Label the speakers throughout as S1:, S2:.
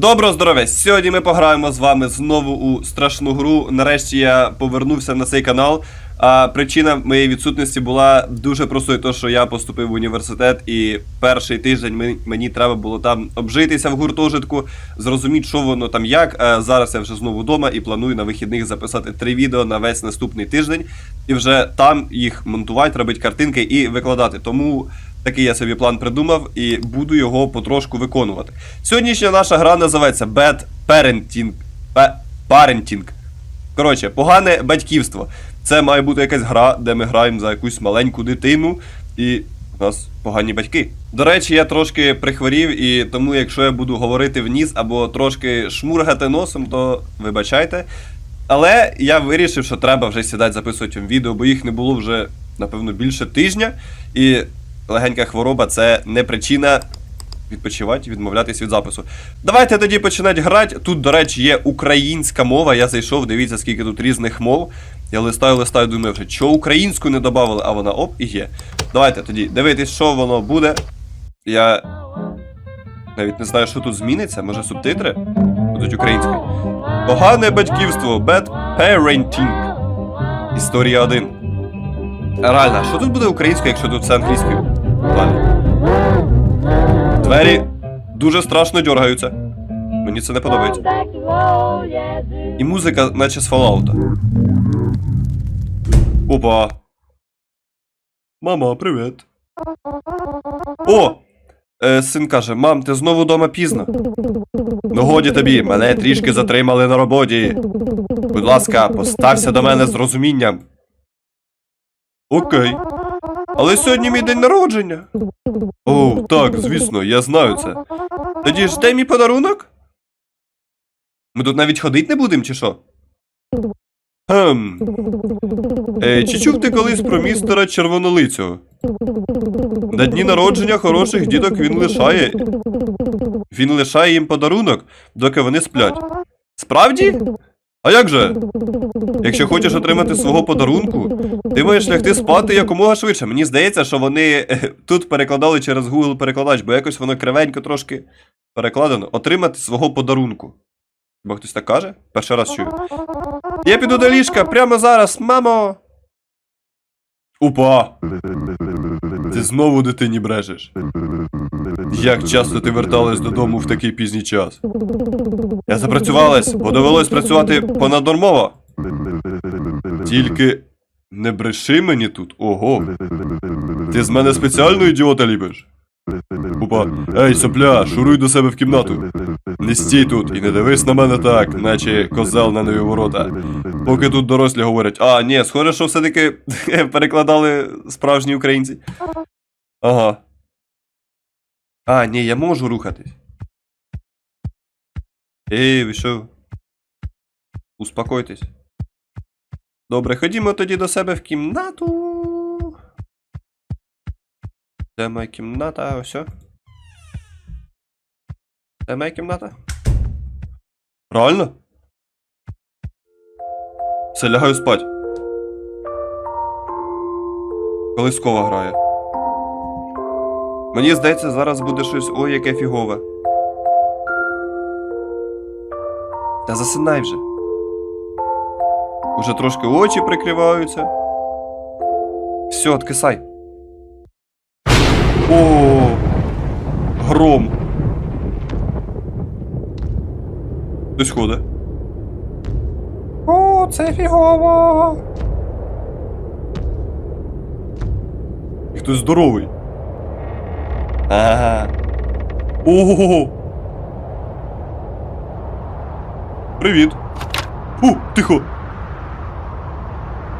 S1: Доброго здоров'я! Сьогодні ми пограємо з вами знову у страшну гру. Нарешті я повернувся на цей канал. А причина моєї відсутності була дуже простою, то що я поступив в університет, і перший тиждень ми- мені треба було там обжитися в гуртожитку, зрозуміти, що воно там як. А зараз я вже знову вдома і планую на вихідних записати три відео на весь наступний тиждень, і вже там їх монтувати, робити картинки і викладати. Тому Такий я собі план придумав і буду його потрошку виконувати. Сьогоднішня наша гра називається Bad Parenting. Parenting. Коротше, погане батьківство. Це має бути якась гра, де ми граємо за якусь маленьку дитину, і у нас погані батьки. До речі, я трошки прихворів, і тому, якщо я буду говорити в ніс або трошки шмургати носом, то вибачайте. Але я вирішив, що треба вже сідати записувати відео, бо їх не було вже, напевно, більше тижня. І легенька хвороба це не причина відпочивати, відмовлятись від запису. Давайте тоді починати грати. Тут, до речі, є українська мова. Я зайшов, дивіться, скільки тут різних мов. Я листаю, листаю, думаю, вже що українську не додавали, а вона оп і є. Давайте тоді дивитись, що воно буде. Я навіть не знаю, що тут зміниться. Може субтитри будуть українською. Погане батьківство, bad parenting. Історія 1. Реально, що тут буде українською, якщо тут все англійською? Далі. Двері дуже страшно дергаються. Мені це не подобається. І музика, наче з Fallout. Опа. Мама, привіт. О! Е, син каже: мам, ти знову вдома пізно. Ну годі тобі, мене трішки затримали на роботі. Будь ласка, постався до мене з розумінням. Окей. Але сьогодні мій день народження. О, так, звісно, я знаю це. Тоді ж де мій подарунок? Ми тут навіть ходить не будемо, чи що? Хм. Е, чи чув ти колись про містера червонолицього? На дні народження хороших діток він лишає. Він лишає їм подарунок, доки вони сплять. Справді? А як же? Якщо хочеш отримати свого подарунку, ти маєш лягти спати якомога швидше. Мені здається, що вони е, тут перекладали через Google перекладач, бо якось воно кривенько трошки перекладено. Отримати свого подарунку. Бо хтось так каже? Перший раз чую. Я піду до ліжка прямо зараз, мамо. Упа. Ти знову дитині брешеш. Як часто ти верталась додому в такий пізній час? Я запрацювалась, бо довелось працювати понаднормово. Тільки не бреши мені тут, ого. Ти з мене спеціально ідіота ліпиш? Опа, ей, сопля, шуруй до себе в кімнату. Не стій тут і не дивись на мене так, наче козел на нові ворота. Поки тут дорослі говорять, а, ні, схоже, що все-таки перекладали справжні українці. Ага. А, ні, я можу рухатись. Ей, ви що? Успокойтесь. Добре, ходімо тоді до себе в кімнату. Де моя кімната? Ось. Де моя кімната? Реально? Все, лягаю спать. Колискова грає. Мені здається, зараз буде щось ой, яке фігове. Та засинай вже. Уже трошки очі прикриваються. Все, откисай. О, гром. Хтось ходить. О, це фігово. І хтось здоровий. Ага. Ого. Привіт. Фу, тихо.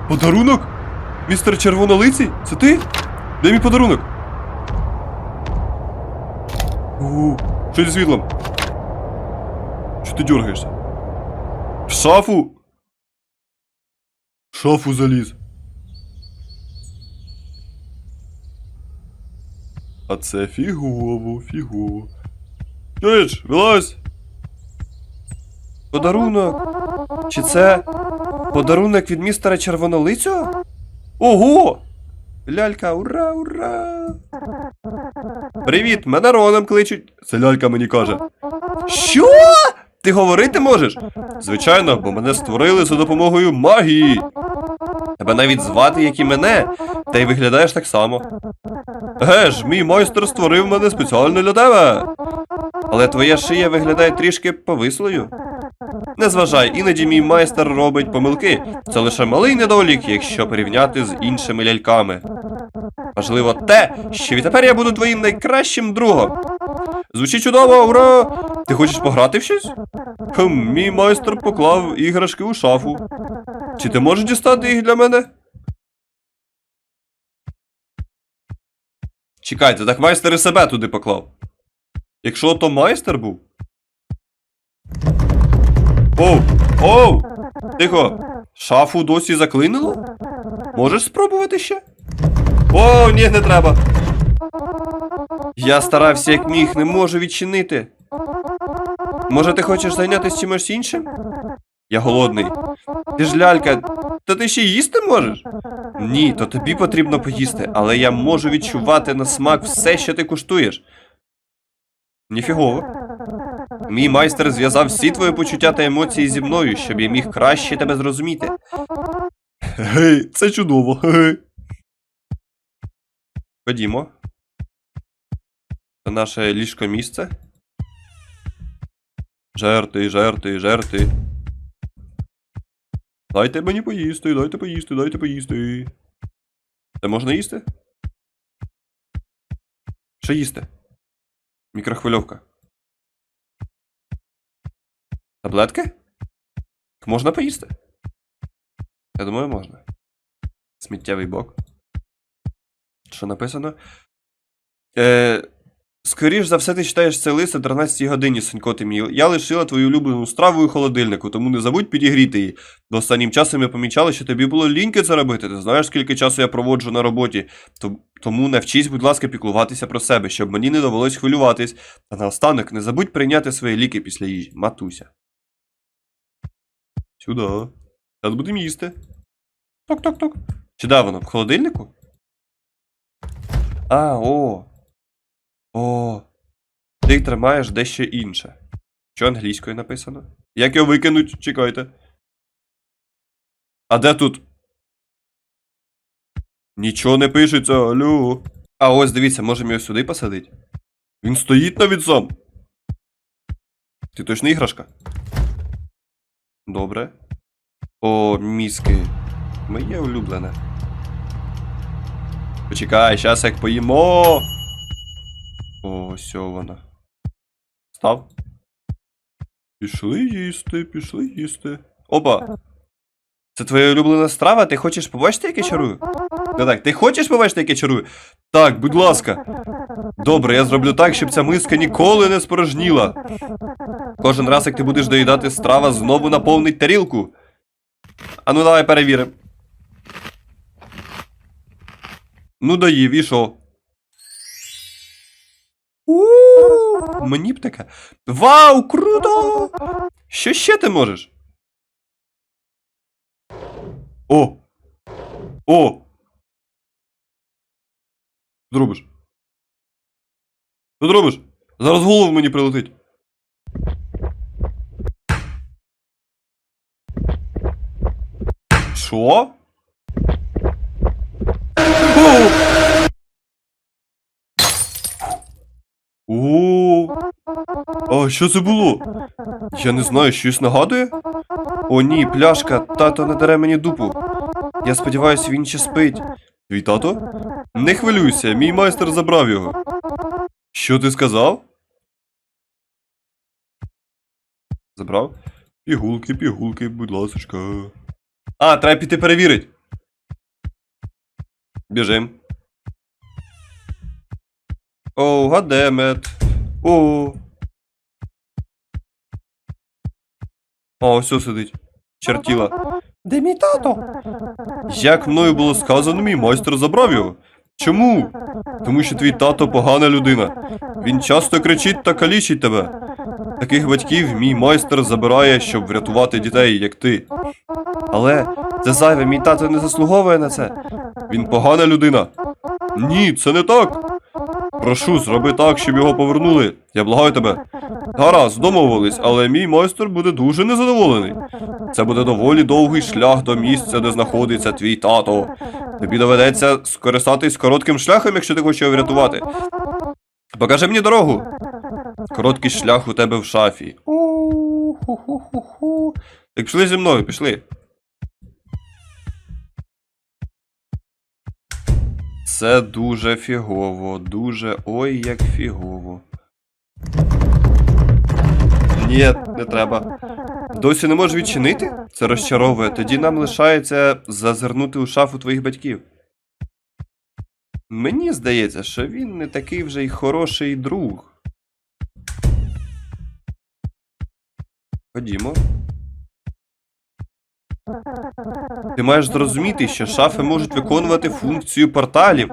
S1: Подарунок? Містер Червонолиций? Це ти? Де мій подарунок? Ого, що зі світлом? Що ти дергаєшся? В шафу? В шафу заліз. А це фігово, фігово. Чуєш, вилазь! Подарунок? Чи це подарунок від містера Червонолицього? Ого! Лялька, ура, ура! Привіт, мене Роном кличуть. Це лялька мені каже. Що? Ти говорити можеш? Звичайно, бо мене створили за допомогою магії. Тебе навіть звати, як і мене, та й виглядаєш так само. Еге ж, мій майстер створив мене спеціально для тебе. Але твоя шия виглядає трішки повислою. Не зважай, іноді мій майстер робить помилки. Це лише малий недолік, якщо порівняти з іншими ляльками. Важливо те, що відтепер я буду твоїм найкращим другом. Звучить чудово, ура! Ти хочеш пограти в щось? Хм, мій майстер поклав іграшки у шафу. Чи ти можеш дістати їх для мене? Чекайте, так майстер і себе туди поклав. Якщо то майстер був. Оу! Оу! Тихо! Шафу досі заклинило? Можеш спробувати ще? О, ні, не треба. Я старався як міг, не можу відчинити. Може, ти хочеш зайнятися чимось іншим? Я голодний. Ти ж лялька, та ти ще їсти можеш? Ні, то тобі потрібно поїсти, але я можу відчувати на смак все, що ти куштуєш. Ніфігово. Мій майстер зв'язав всі твої почуття та емоції зі мною, щоб я міг краще тебе зрозуміти. Гей, це чудово. Ходімо. Це наше ліжко місце. Жерти, жерти, жерти. Дайте мені поїсти, дайте поїсти, дайте поїсти. Це можна їсти? Що їсти? Мікрохвильовка. Таблетки? Їх Можна поїсти? Я думаю, можна. Сміттєвий бок. Що написано? Е, скоріш за все, ти читаєш цей лист о 13 годині, Сонько ти мій. Я лишила твою улюблену страву у холодильнику, тому не забудь підігріти її. Бо останнім часом я помічала, що тобі було ліньки це робити. Ти знаєш, скільки часу я проводжу на роботі. Тому навчись, будь ласка, піклуватися про себе, щоб мені не довелось хвилюватись. Та наостанок не забудь прийняти свої ліки після їжі. Матуся. Сюди. Зараз будемо їсти. Ток-ток-ток. Чи де воно? В холодильнику? А, о. О. Ти тримаєш дещо інше. Що англійською написано? Як його викинуть? Чекайте. А де тут? Нічого не пишеться, алло. А ось дивіться, можемо його сюди посадити. Він стоїть навіть сам. Ти точно іграшка? Добре. О, мізки. Моє улюблене. Почекай, щас як поїмо. О, ось воно. Став. Пішли їсти, пішли їсти. Опа. Це твоя улюблена страва? Ти хочеш побачити, як я чарую? Не так, ти хочеш побачити, як я чарую? Так, будь ласка. Добре, я зроблю так, щоб ця миска ніколи не спорожніла. Кожен раз, як ти будеш доїдати, страва знову наповнить тарілку. А ну давай перевіримо. Ну доїв, і що? У, Мені б таке. Вау, круто! Що ще ти можеш? О! О! Що робиш? Що робиш? Зараз голову мені прилетить. Що? О! А що це було? Я не знаю, щось нагадує? О, ні, пляшка, тато не дере мені дупу. Я сподіваюся, він ще спить. Твій тато? Не хвилюйся, мій майстер забрав його. Що ти сказав? Забрав? Пігулки, пігулки, будь ласочка. А, треба піти перевірити. Біжим. Оу, гадемет. О. О, ось сидить. Чертіла. Де мій тато? Як мною було сказано, мій майстер забрав його. Чому? Тому що твій тато погана людина. Він часто кричить та калічить тебе. Таких батьків мій майстер забирає, щоб врятувати дітей, як ти. Але це зайве, мій тато не заслуговує на це. Він погана людина. Ні, це не так. Прошу, зроби так, щоб його повернули. Я благаю тебе. Гаразд, домовились, але мій майстер буде дуже незадоволений. Це буде доволі довгий шлях до місця, де знаходиться твій тато. Тобі доведеться скористатись коротким шляхом, якщо ти хочеш його врятувати. Покажи мені дорогу. Короткий шлях у тебе в шафі. Так пішли зі мною, пішли. Це дуже фігово, дуже ой як фігово. Ні, не треба. Досі не можеш відчинити? Це розчаровує. Тоді нам лишається зазирнути у шафу твоїх батьків. Мені здається, що він не такий вже й хороший друг. Ходімо. Ти маєш зрозуміти, що шафи можуть виконувати функцію порталів.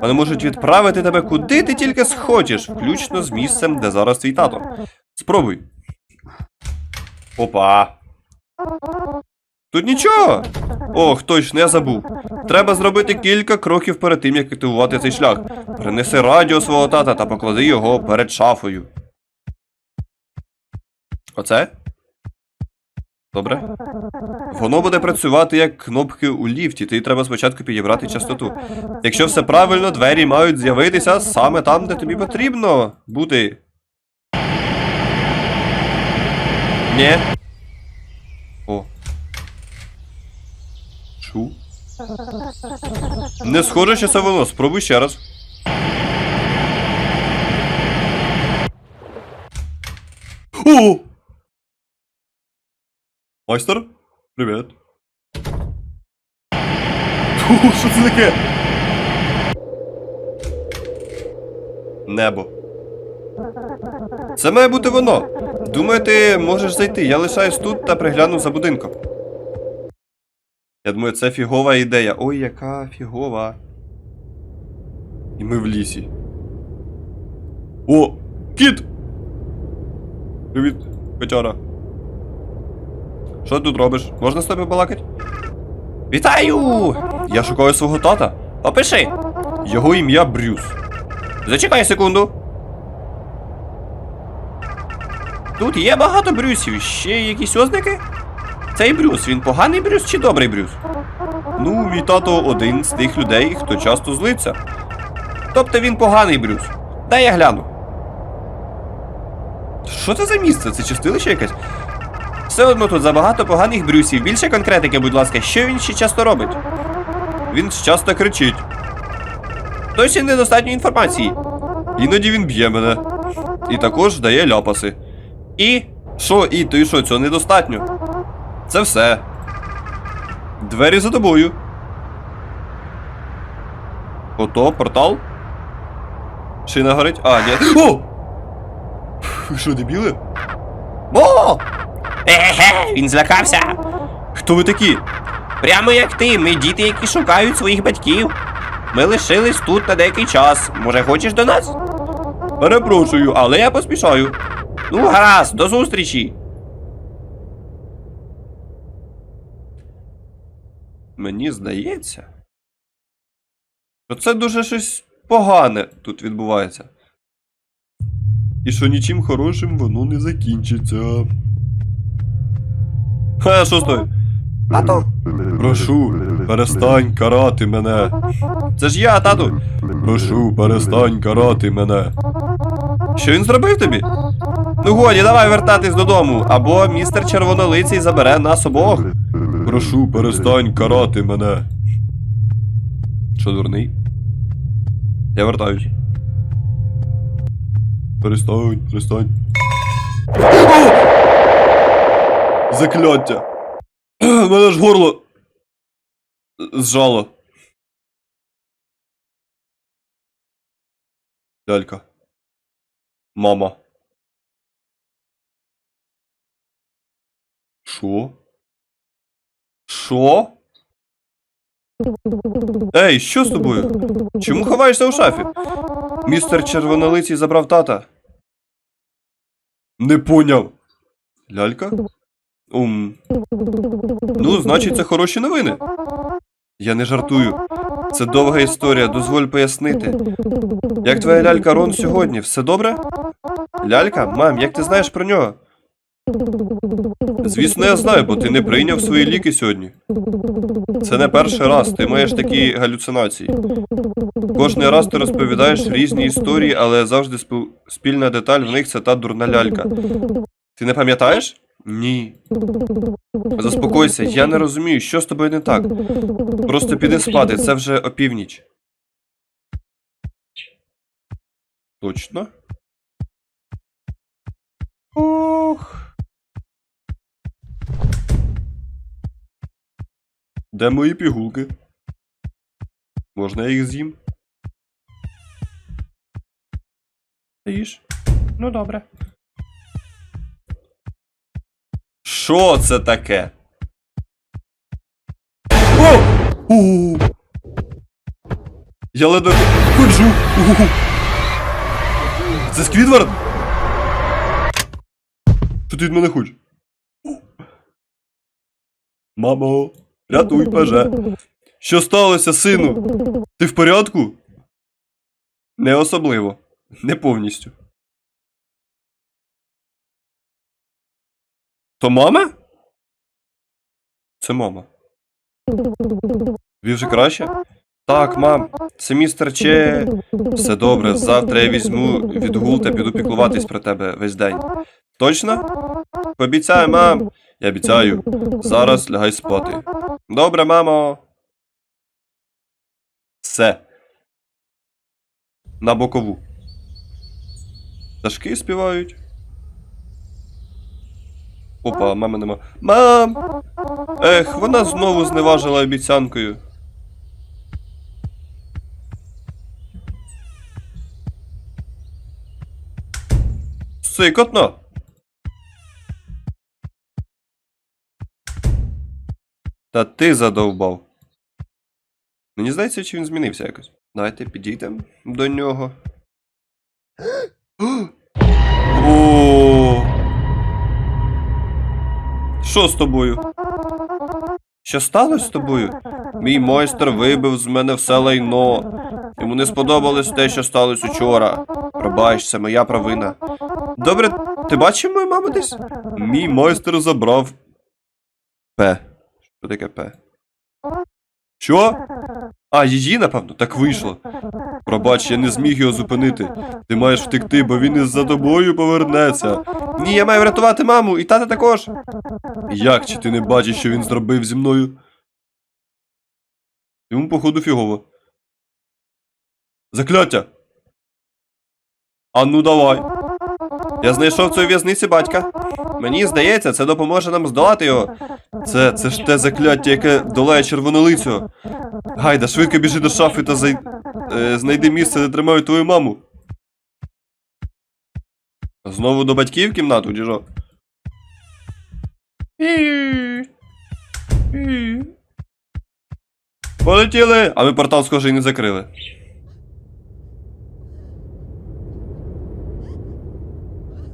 S1: Вони можуть відправити тебе куди ти тільки схочеш, включно з місцем, де зараз твій тато. Спробуй. Опа. Тут нічого. Ох, точно, я забув. Треба зробити кілька кроків перед тим, як активувати цей шлях. Принеси радіо свого тата та поклади його перед шафою. Оце? Добре. Воно буде працювати як кнопки у ліфті, тобі треба спочатку підібрати частоту. Якщо все правильно, двері мають з'явитися саме там, де тобі потрібно бути. Ні. О. Шу. Не схоже, що це воно. Спробуй ще раз. О! Майстер? Привіт. Фу, що це таке? Небо. Це має бути воно. Думаю, ти можеш зайти. Я лишаюсь тут та пригляну за будинком. Я думаю, це фігова ідея. Ой, яка фігова. І ми в лісі. О! Кіт! Привіт, котяра. Що ти тут робиш? Можна з тобою балакати? Вітаю! Я шукаю свого тата. Опиши! Його ім'я Брюс. Зачекай секунду. Тут є багато Брюсів. Ще якісь ознаки? Цей Брюс, він поганий Брюс чи добрий Брюс? Ну, мій тато один з тих людей, хто часто злиться. Тобто він поганий Брюс. Дай я гляну. Що це за місце? Це чистилище якесь? Все одно тут забагато поганих брюсів. Більше конкретики, будь ласка, що він ще часто робить? Він часто кричить. Досі недостатньо інформації. Іноді він б'є мене. І також дає ляпаси. І. Що, і то і що, цього недостатньо? Це все. Двері за тобою. Ото, портал? Шина горить? А, ні. О! Що, дебіли? О! Еге, він злякався. Хто ви такі? Прямо як ти, ми діти, які шукають своїх батьків. Ми лишились тут на деякий час. Може, хочеш до нас? Перепрошую, але я поспішаю. Ну, гаразд, до зустрічі. Мені здається, що це дуже щось погане тут відбувається. І що нічим хорошим воно не закінчиться. Ха, що стой? Тато? Прошу, перестань карати мене. Це ж я, тату. Прошу, перестань карати мене. Що він зробив тобі? Ну годі, давай вертатись додому, або містер червонолиций забере нас обох. Прошу, перестань карати мене. Що, дурний? Я вертаюсь. Перестань, перестань. Закляття. Мене ж горло. Зжало. Лялька. Мама. Що? Що? Ей, що з тобою? Чому ховаєшся у шафі? Містер червонолицій забрав тата. Не поняв. Лялька? Ум. Ну, значить, це хороші новини. Я не жартую. Це довга історія, дозволь пояснити. Як твоя лялька Рон сьогодні? Все добре? Лялька? Мам, як ти знаєш про нього? Звісно, я знаю, бо ти не прийняв свої ліки сьогодні. Це не перший раз, ти маєш такі галюцинації. Кожний раз ти розповідаєш різні історії, але завжди спільна деталь в них це та дурна лялька. Ти не пам'ятаєш? Ні. Заспокойся, я не розумію, що з тобою не так. Просто піди спати, це вже опівніч. Точно? Ох. Де мої пігулки? Можна я їх з'їм? Ти їж? Ну добре. Що це таке? О! У! Я ледве ходжу. Це Сквідвард? Що ти від мене хочеш? Мамо, рятуй паже. Що сталося, сину? Ти в порядку? Не особливо. Не повністю. То мама? Це мама. Тобі вже краще? Так, мам, це містер Че. Все добре, завтра я візьму відгул та піду піклуватись про тебе весь день. Точно? Пообіцяй, мам. Я обіцяю. Зараз лягай спати. Добре, мамо. Все. На бокову. Пташки співають. Опа, мами нема. Мам! Ех, вона знову зневажила обіцянкою. Сикотно. Та ти задовбав. Мені здається, чи він змінився якось. Давайте підійдемо до нього. Що з тобою? Що сталося з тобою? Мій майстер вибив з мене все лайно. Йому не сподобалось те, що сталося учора. Пробач, це моя провина. Добре, ти бачив мою маму десь? Мій майстер забрав. П. Що таке П? Що? А, її, напевно, так вийшло. Пробач, я не зміг його зупинити. Ти маєш втекти, бо він із за тобою повернеться. Ні, я маю врятувати маму, і тата також. Як чи ти не бачиш, що він зробив зі мною? Йому, походу, фігово. Закляття. А ну давай. Я знайшов цю в'язниці батька. Мені здається, це допоможе нам здолати його. Це, це ж те закляття, яке долає червонолицю. Гайда, швидко біжи до шафи та зай... е, знайди місце, де тримають твою маму. Знову до батьків кімнату, діжо. Полетіли! А ми портал, схоже, і не закрили.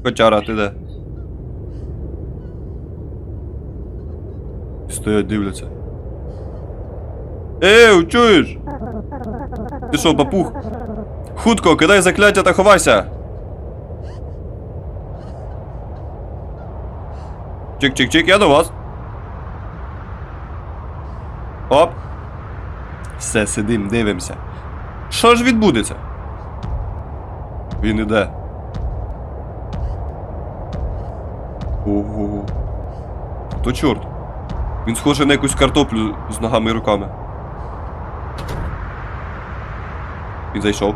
S1: Котяра, ти де? Стоять, дивляться. Ей, чуєш? Ти що, папух? Хутко, кидай закляття та ховайся! Чик-чик-чик, я до вас. Оп. Все, сидим, дивимося. Що ж відбудеться? Він іде. Ого. То чорт. Він схожий на якусь картоплю з ногами і руками. Він зайшов.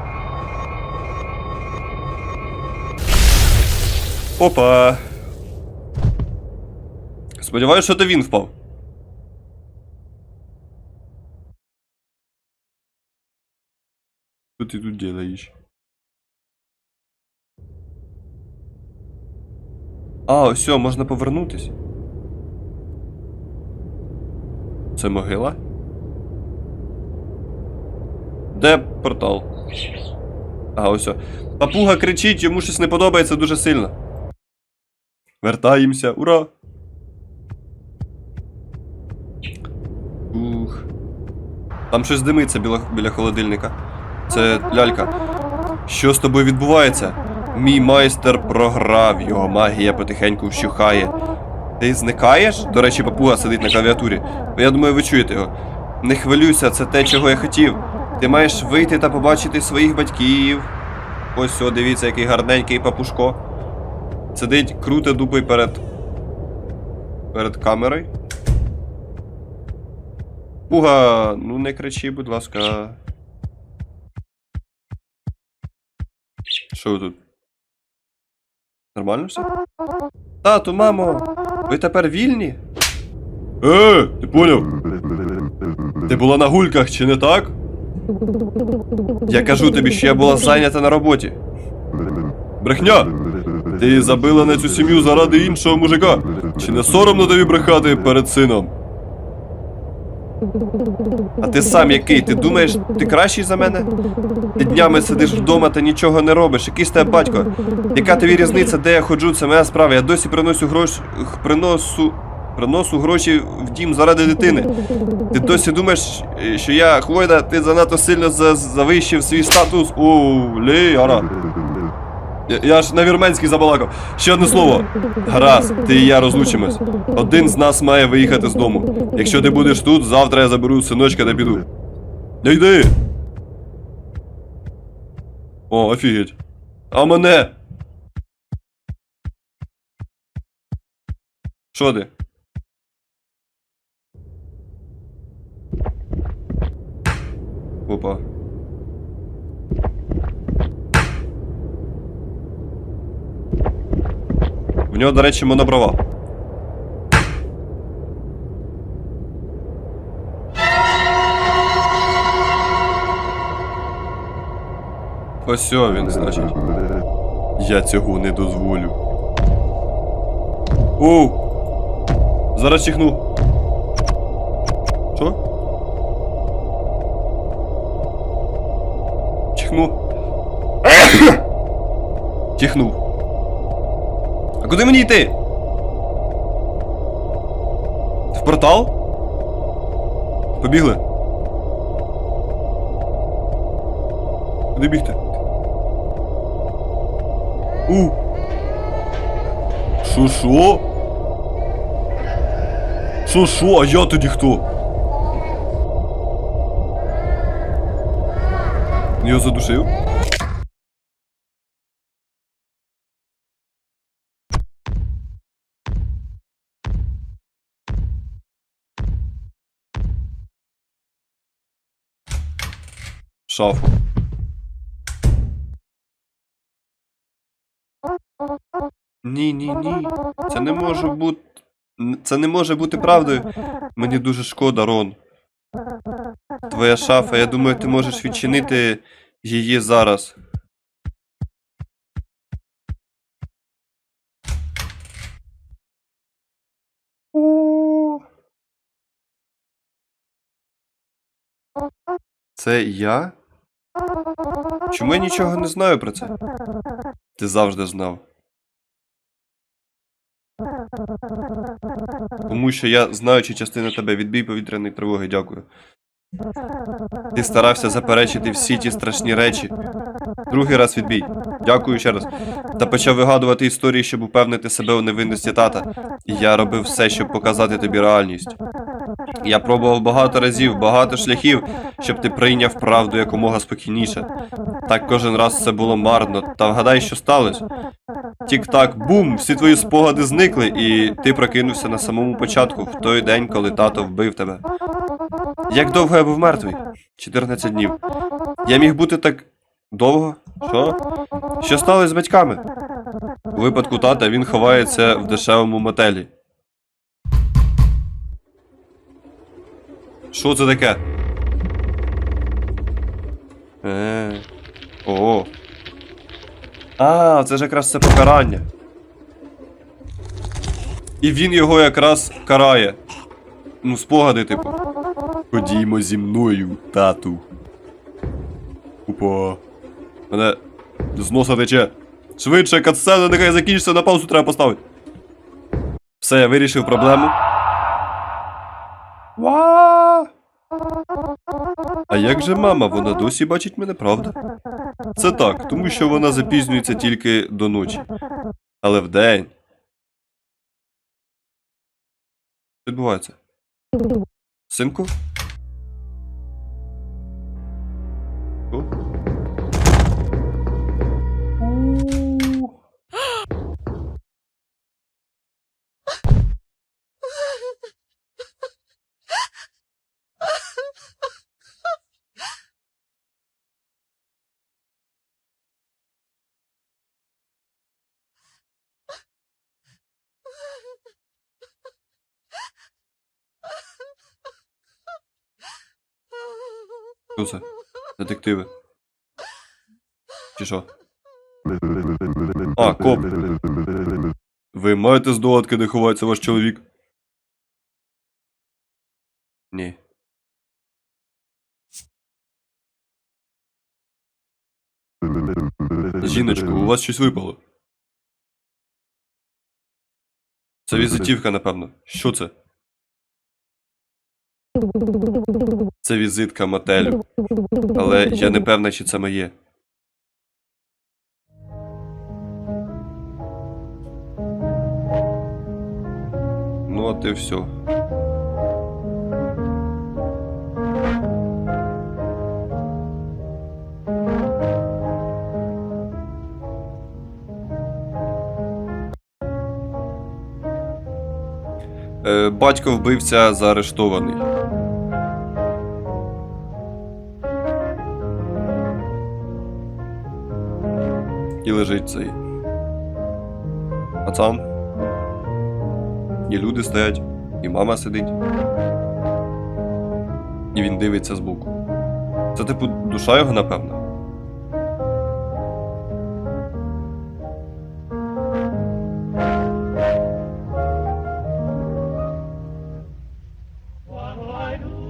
S1: Опа. Сподіваюсь, що то він впав. Що ти тут делаєш? А, все, можна повернутись. Це могила? Де портал? А, ось. Папуга кричить, йому щось не подобається дуже сильно. Вертаємося, ура! Ух. Там щось димиться біля, біля холодильника. Це лялька. Що з тобою відбувається? Мій майстер програв, його магія потихеньку вщухає. Ти зникаєш? До речі, папуга сидить на клавіатурі. Я думаю, ви чуєте його. Не хвилюйся, це те, чого я хотів. Ти маєш вийти та побачити своїх батьків. Ось о, дивіться, який гарненький папушко. Сидить, круте дупою перед. перед камерою. Пуга, ну не кричи, будь ласка. Що ви тут? Нормально все? Тату, мамо, ви тепер вільні? Е, ти поняв? Ти була на гульках, чи не так? Я кажу тобі, що я була зайнята на роботі. Брехня! Ти забила на цю сім'ю заради іншого мужика. Чи не соромно тобі брехати перед сином? А ти сам який? Ти думаєш, ти кращий за мене? Ти днями сидиш вдома та нічого не робиш. Який тебе батько? Яка тобі різниця, де я ходжу, це моя справа. Я досі приношу гроші. Приносу. Приносу гроші в дім заради дитини. Ти досі думаєш, що я хвойда, ти занадто сильно завищив свій статус. Оу, ліара. Я, я ж на вірменський забалакав. Ще одне слово. Гаразд, ти і я розлучимось. Один з нас має виїхати з дому. Якщо ти будеш тут, завтра я заберу синочка та піду. Не йди. О, офігеть. А мене. Що ти? Опа. В нього, до речі, моноброва. Ось о він, значить. Я цього не дозволю. Оу! Зараз чихну. Що? Чихну. Чихнув. А куди мені йти? В портал? Побігли. Куди бігти? У. Шо шо? Шо шо? А я тоді хто? Його задушив? Шафу. Ні, ні, ні. Це не може бути. Це не може бути правдою. Мені дуже шкода, Рон. Твоя шафа, я думаю, ти можеш відчинити її зараз. Це я? Чому я нічого не знаю про це? Ти завжди знав. Тому що я, знаючи частину тебе, відбій повітряної тривоги, дякую. Ти старався заперечити всі ті страшні речі. Другий раз відбій. Дякую ще раз. Та почав вигадувати історії, щоб упевнити себе у невинності тата. І я робив все, щоб показати тобі реальність. Я пробував багато разів, багато шляхів, щоб ти прийняв правду якомога спокійніше. Так кожен раз це було марно. Та вгадай, що сталося. Тік-так, бум! Всі твої спогади зникли, і ти прокинувся на самому початку, в той день, коли тато вбив тебе. Як довго я був мертвий? 14 днів. Я міг бути так довго? Що? Що сталося з батьками? У випадку тата він ховається в дешевому мотелі. Що це таке? Е. О. А, це ж якраз це покарання. І він його якраз карає. Ну, спогади, типу. Ходімо зі мною, тату. Опа. Мене з носа тече. Швидше, катсцена, нехай закінчиться, на паузу треба поставити. Все, я вирішив проблему. Ва! А як же мама? Вона досі бачить мене, правда? Це так, тому що вона запізнюється тільки до ночі. Але вдень. Що відбувається? Синку? Що це? Детективи. Чи що? А, коп. Ви маєте здогадки, де ховається ваш чоловік? Ні. Жіночко, у вас щось випало. Це візитівка, напевно. Що це? Це візитка мотелю. Але я не певна, чи це моє. Ну, от і все. Батько вбивця заарештований. І лежить цей. Пацан. І люди стоять, і мама сидить. І він дивиться збоку. Це, типу, душа його, напевно.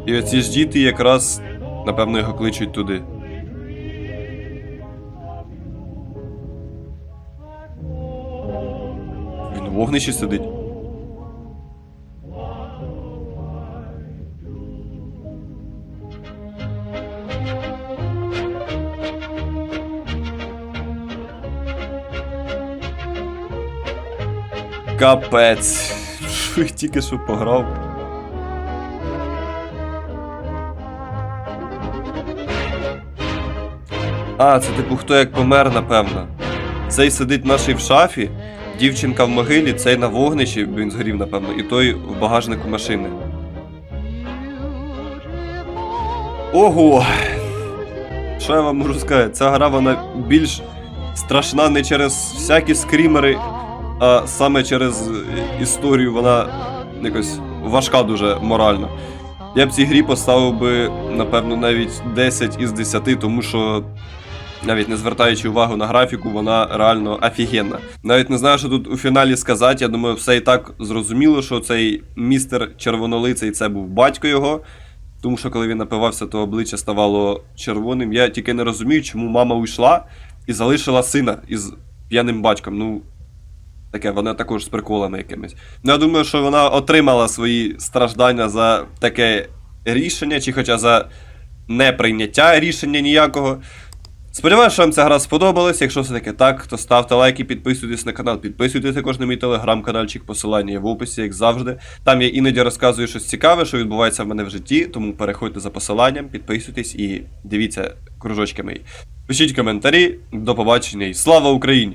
S1: І оці ж діти якраз, напевно, його кличуть туди. Вогнищі сидить. Капець. Тільки що пограв. А, це типу хто як помер, напевно. Цей сидить наший в шафі, дівчинка в могилі, цей на вогнищі, він згорів, напевно, і той в багажнику машини. Ого! Що я вам можу сказати? Ця гра вона більш страшна не через всякі скрімери, а саме через історію вона якось важка дуже морально. Я б цій грі поставив би, напевно, навіть 10 із 10, тому що, навіть не звертаючи увагу на графіку, вона реально офігенна. Навіть не знаю, що тут у фіналі сказати. Я думаю, все і так зрозуміло, що цей містер червонолицей це був батько його. Тому що коли він напивався, то обличчя ставало червоним. Я тільки не розумію, чому мама уйшла і залишила сина із п'яним батьком. Ну, таке, вона також з приколами якимись. Ну, я думаю, що вона отримала свої страждання за таке рішення, чи хоча за неприйняття рішення ніякого. Сподіваюся, що вам ця гра сподобалась. Якщо все таки так, то ставте лайки, підписуйтесь на канал, підписуйтесь також на мій телеграм-каналчик, посилання є в описі, як завжди. Там я іноді розказую щось цікаве, що відбувається в мене в житті, тому переходьте за посиланням, підписуйтесь і дивіться кружочки мої. Пишіть коментарі, до побачення і слава Україні!